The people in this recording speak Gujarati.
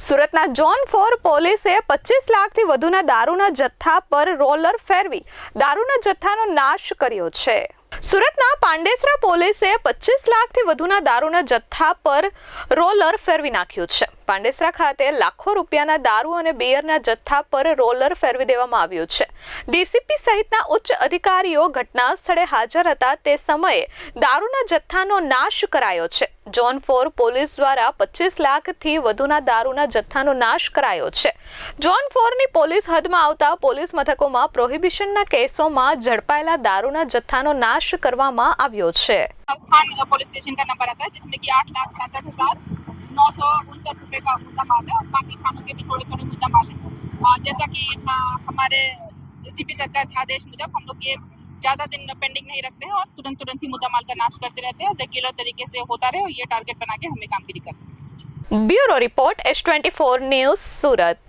સુરતના જોન ફોર પોલીસે પચીસ લાખથી વધુના દારૂના જથ્થા પર રોલર ફેરવી દારૂના જથ્થાનો નાશ કર્યો છે. સુરતના પાંડેસરા પોલીસે પચીસ લાખથી વધુના દારૂના જથ્થા પર રોલર ફેરવી નાખ્યો છે. પાંડેસરા ખાતે લાખો રૂપિયાના દારૂ અને બિયરના જથ્થા પર રોલર ફેરવી દેવામાં આવ્યું છે. ડીસીપી સહિતના ઉચ્ચ અધિકારીઓ ઘટના સ્થળે હાજર હતા તે સમયે દારૂના જથ્થાનો નાશ કરાયો છે. જોન ફોર પોલીસ દ્વારા પચીસ લાખથી વધુના દારૂના જથ્થાનો નાશ કરાયો છે. જોન ફોરની પોલીસ હદમાં આવતા પોલીસ મથકોમાં પ્રોહિબિશનના કેસોમાં ઝડપાયેલા દારૂના જથ્થાનો નાશ કરવામાં આવ્યો છે खान पुलिस स्टेशन का नंबर आता है जिसमें कि आठ लाख छियासठ हजार नौ सौ उनसठ रुपये का मुद्दा माल है और बाकी खानों के भी थोड़े थोड़े मुद्दा माल है आ, जैसा कि हाँ, हमारे सीपी सरकार के आदेश मुजब हम लोग ये ज़्यादा दिन पेंडिंग नहीं रखते हैं और तुरंत तुरंत ही मुद्दा माल का नाश करते रहते हैं रेगुलर तरीके से होता रहे और ये टारगेट बना के हमें कामगिरी करते हैं bureau report S twenty four news Surat